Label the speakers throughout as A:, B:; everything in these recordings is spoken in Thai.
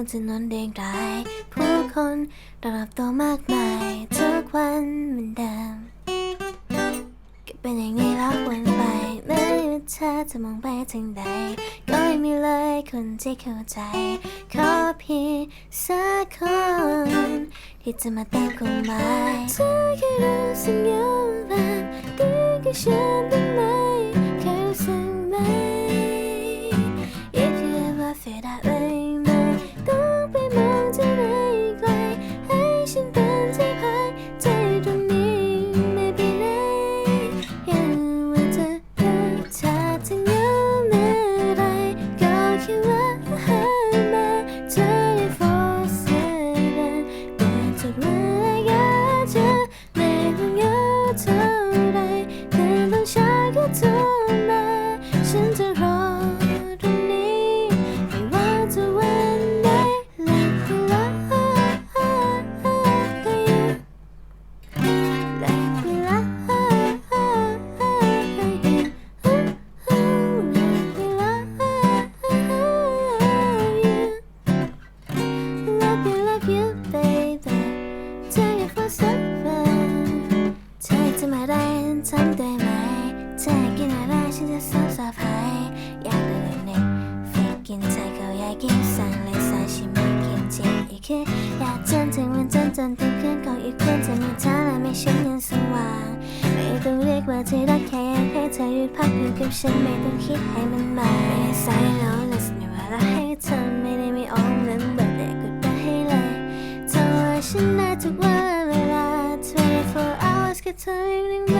A: บนถนนเดียงรายผู้คนรอบตัวมากมายทุกวันเหมือนเดิมก็เป็นอย่างนี้แล้ววนไปไม่ว่าเธอจะมองไปทางใดก็ไม่มีเลยคนที่เข้าใจขอเพียงสักคนที่จะมาติมความหมายเธอแค่รู้สึกย้อนแบบดีกับฉันางเช้าก็โทรมาฉันจะรอตรงนี้ไม่ว่าจะวันไหนและเวลาและเวลาและเวลา Love you, love you, baby. Tell you for seven. เธอจะมาได้ทำได้ไหมเธอกิน อะไรฉันจะซับซับให้อยากดูเน็ตฟิกกินไทยก็อยากกินสั่งเลยสายชิมไม่กินจริงอีกคืออยากจนถึงวันจันทร์จนถึงคืนของอีกคนจะมีเธอและไม่ใช่เงินสว่าง ไม่ต้องเรียกว่าที่รักแค่อยากให้เธอหยุดพักอยู่กับฉันไม่ต้องคิดให้มันมาไม่ได้ใส่แล้ว list ไม่ว่าเราให้เธอไม่ได้ไม่อ้อมเงินแบบแต่ก็ได้ให้เลยเธอว่าฉันได้ทุกวันเวลา24 hours แค่เธอยัง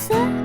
A: closer?